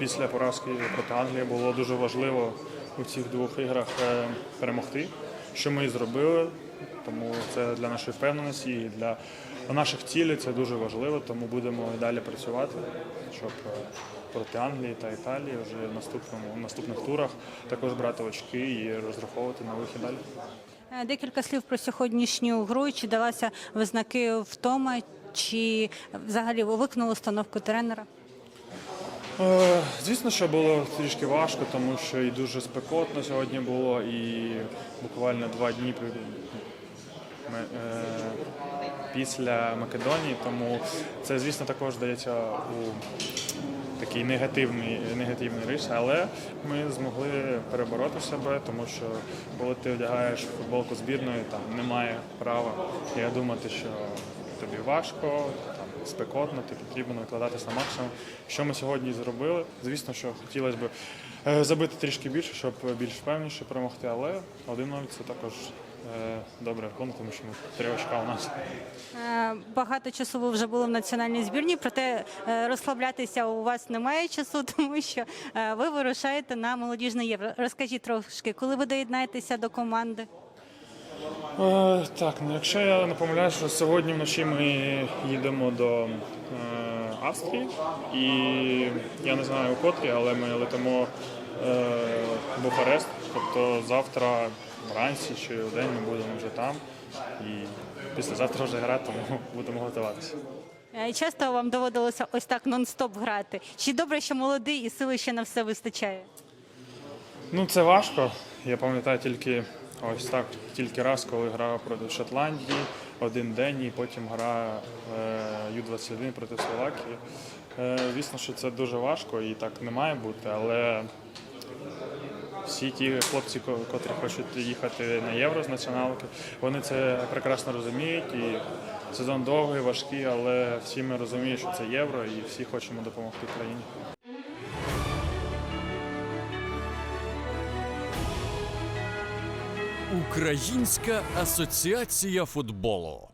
після поразки проти Англії було дуже важливо у цих двох іграх е, перемогти, що ми і зробили. Тому це для нашої впевненості і для наших цілей це дуже важливо. Тому будемо і далі працювати, щоб е, проти Англії та Італії вже в наступному в наступних турах також брати очки і розраховувати на вихід далі. Е, Декілька слів про сьогоднішню гру. Чи далася в знаки втома, чи взагалі ви виконали установку тренера? Е, Звісно, що було трішки важко, тому що і дуже спекотно сьогодні було, і буквально два дні е, після Македонії, тому це, звісно, також дається у такий негативний, негативний рис, але ми змогли перебороти себе, тому що коли ти одягаєш футболку збірної, там немає права я думати, що тобі важко, там спекотно, ти потрібно викладатися на максимум. Що ми сьогодні зробили? Звісно, що хотілося б е, забити трішки більше, щоб більш впевненіше перемогти, але один навіть це також добре рахунок, тому що ми три очка у нас. Е, Багато часу ви вже були в національній збірні, проте е, розслаблятися у вас немає часу, тому що е, ви вирушаєте на молодіжне євро. Розкажіть трошки, коли ви доєднаєтеся до команди? Е, так, ну якщо я не помиляюсь, що сьогодні вночі ми їдемо до е, Австрії, і я не знаю у котрі, але ми летимо е, Бухарест. Тобто завтра вранці чи в день ми будемо вже там. І післязавтра вже грати, тому будемо готуватися. Е, Часто вам доводилося ось так нон-стоп грати? Чи добре, що молодий і сили ще на все вистачає? Ну, це важко. Я пам'ятаю тільки ось так, тільки раз, коли грав проти Шотландії, один день, і потім гра е, Ю-21 проти Словакії. Е, Звісно, що це дуже важко і так не має бути, але всі ті хлопці, котрі хочуть їхати на євро з націоналки, вони це прекрасно розуміють. І сезон довгий, важкий, але всі ми розуміємо, що це євро, і всі хочемо допомогти країні. Українська асоціація футболу.